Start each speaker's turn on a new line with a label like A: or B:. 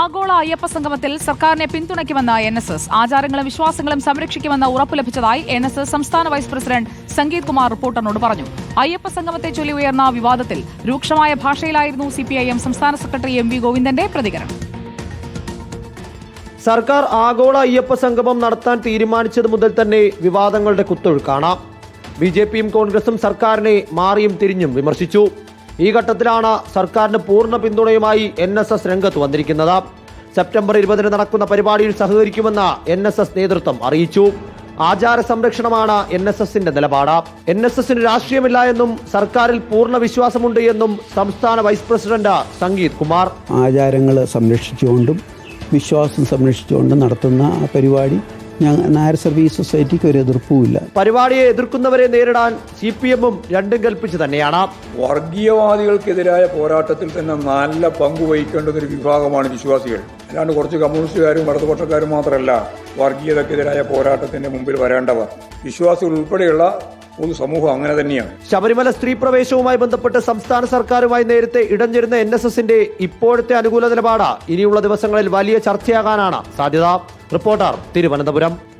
A: ആഗോള അയ്യപ്പ സംഗമത്തിൽ സർക്കാരിനെ പിന്തുണയ്ക്കുമെന്ന് എൻ എസ് എസ് ആചാരങ്ങളും വിശ്വാസങ്ങളും സംരക്ഷിക്കുമെന്ന് ഉറപ്പ് ലഭിച്ചതായി എൻ എസ് എസ് സംസ്ഥാന വൈസ് പ്രസിഡന്റ് സംഗീത് കുമാർ റിപ്പോർട്ടറിനോട് പറഞ്ഞു. അയ്യപ്പ സംഗമത്തെ ചൊല്ലി ഉയർന്ന വിവാദത്തിൽ രൂക്ഷമായ ഭാഷയിലായിരുന്നു സിപിഐഎം സംസ്ഥാന സെക്രട്ടറി എം വി ഗോവിന്ദന്റെ പ്രതികരണം.
B: സർക്കാർ ആഗോള അയ്യപ്പ സംഗമം നടത്താൻ തീരുമാനിച്ചത് മുതൽ തന്നെ വിവാദങ്ങളുടെ കുത്തൊഴുക്കാണ്. ബി ജെ പിയും കോൺഗ്രസും സർക്കാരിനെ മാറിയും തിരിഞ്ഞും വിമർശിച്ചു. ഈ ഘട്ടത്തിലാണ് സർക്കാരിന് പൂർണ പിന്തുണയുമായി എൻ എസ് എസ് രംഗത്ത് വന്നിരിക്കുന്നത്. സെപ്റ്റംബർ ഇരുപതിന് നടക്കുന്ന പരിപാടിയിൽ സഹകരിക്കുമെന്ന് എൻ എസ് എസ് നേതൃത്വം അറിയിച്ചു. ആചാര സംരക്ഷണമാണ് എൻ എസ് എസിന്റെ നിലപാട്. എൻ എസ് എസിന് രാഷ്ട്രീയമില്ല എന്നും സർക്കാരിൽ പൂർണ വിശ്വാസമുണ്ട് എന്നും സംസ്ഥാന വൈസ് പ്രസിഡന്റ് സംഗീത് കുമാർ.
C: ആചാരങ്ങൾ സംരക്ഷിച്ചുകൊണ്ടും വിശ്വാസം സംരക്ഷിച്ചുകൊണ്ടും നടത്തുന്ന പരിപാടി നായർ സർവീസ് സൊസൈറ്റിക്ക് ഒരു എതിർപ്പുമില്ല.
B: പരിപാടിയെ എതിർക്കുന്നവരെ നേരിടാൻ സി പി എമ്മും രണ്ടും കൽപ്പിച്ചു തന്നെയാണ്.
D: വർഗീയവാദികൾക്കെതിരായ പോരാട്ടത്തിൽ തന്നെ നല്ല പങ്ക് വഹിക്കേണ്ട ഒരു വിഭാഗമാണ് വിശ്വാസികൾ. അല്ലാണ്ട് കുറച്ച് കമ്മ്യൂണിസ്റ്റുകാരും ഇടതുപക്ഷക്കാരും മാത്രമല്ല വർഗീയതക്കെതിരായ പോരാട്ടത്തിന്റെ മുമ്പിൽ വരേണ്ടവർ. വിശ്വാസികൾ ഉൾപ്പെടെയുള്ള പൊതുസമൂഹം അങ്ങനെ തന്നെയാണ്.
B: ശബരിമല സ്ത്രീ പ്രവേശവുമായി ബന്ധപ്പെട്ട് സംസ്ഥാന സർക്കാരുമായി നേരത്തെ ഇടഞ്ഞിരുന്ന എൻ എസ് എസിന്റെ ഇപ്പോഴത്തെ അനുകൂല നിലപാട്. ഇനിയുള്ള ദിവസങ്ങളിൽ വലിയ ചർച്ചയാകാനാണ് സാധ്യത. റിപ്പോർട്ടർ തിരുവനന്തപുരം.